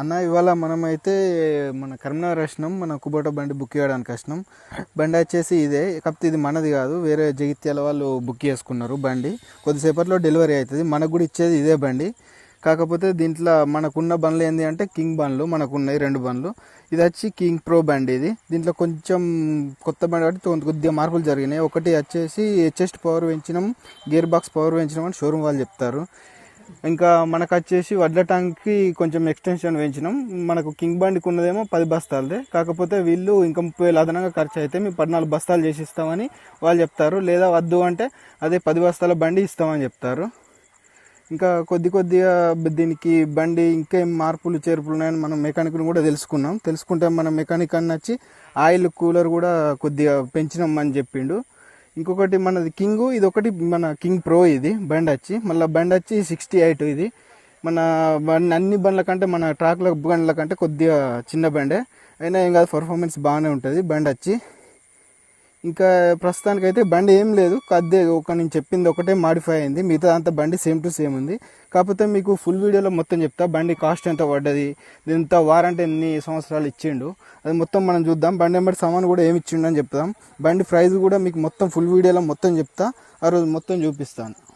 అన్న ఇవాళ మనమైతే మన కరీంనగర్ వచ్చినాం. మన కుబోట బండి బుక్ చేయడానికి వచ్చినాం. బండి వచ్చేసి ఇదే. కాకపోతే ఇది మనది కాదు. వేరే జగిత్యాల వాళ్ళు బుక్ చేసుకున్నారు బండి. కొద్దిసేపట్లో డెలివరీ అవుతుంది. మనకు కూడా ఇచ్చేది ఇదే బండి. కాకపోతే దీంట్లో మనకున్న బండ్లు ఏంటి అంటే కింగ్ బండ్లు. మనకు ఉన్నాయి రెండు బండ్లు. ఇది వచ్చి కింగ్ ప్రో బండి ఇది. దీంట్లో కొంచెం కొత్త బండి కాబట్టి కొద్దిగా మార్పులు జరిగినాయి. ఒకటి వచ్చేసి చెస్ట్ పవర్ పెంచినాం. గేర్ బాక్స్ పవర్ పెంచినాం అని షోరూమ్ వాళ్ళు చెప్తారు. ఇంకా మనకు వచ్చేసి వడ్ల ట్యాంక్కి కొంచెం ఎక్స్టెన్షన్ పెంచినాం మనకు కింగ్ బండికి ఉన్నదేమో పది బస్తాలదే. కాకపోతే వీళ్ళు ఇంకా ముప్పై వేలు అదనంగా ఖర్చు అయితే మేము పద్నాలుగు బస్తాలు చేసి ఇస్తామని వాళ్ళు చెప్తారు. లేదా వద్దు అంటే అదే పది బస్తాల బండి ఇస్తామని చెప్తారు. ఇంకా కొద్ది కొద్దిగా దీనికి బండి ఇంకేం మార్పులు చేర్పులు ఉన్నాయని మనం మెకానిక్ని కూడా తెలుసుకున్నాం. తెలుసుకుంటే మన మెకానిక్ అన్న వచ్చి ఆయిల్ కూలర్ కూడా కొద్దిగా పెంచినాం అని చెప్పిండు. ఇంకొకటి మనది కింగ్ ఇది ఒకటి మన కింగ్ ప్రో ఇది బండ్ వచ్చి మళ్ళీ బండ్ వచ్చి సిక్స్టీ ఎయిట్ ఇది. మన బండ్ అన్ని బండ్ల కంటే మన ట్రాక్ల బండ్ల కంటే కొద్దిగా చిన్న బండే. అయినా ఏం కాదు పర్ఫార్మెన్స్ బాగానే ఉంటుంది బండ్ వచ్చి ఇంకా ప్రస్తుతానికైతే బండి ఏం లేదు. కద్దే ఒక నేను చెప్పింది ఒకటే మాడిఫై అయింది. మిగతా అంతా బండి సేమ్ టు సేమ్ ఉంది. కాకపోతే మీకు ఫుల్ వీడియోలో మొత్తం చెప్తా. బండి కాస్ట్ ఎంత పడ్డది? ఎంత వారంటీ ఎన్ని సంవత్సరాలు ఇచ్చిండు? అది మొత్తం మనం చూద్దాం. బండి ఎంబడి సామాన్ కూడా ఏమి ఇచ్చిండు అని చెప్తాం. బండి ప్రైస్ కూడా మీకు మొత్తం ఫుల్ వీడియోలో మొత్తం చెప్తా. ఆ రోజు మొత్తం చూపిస్తాను.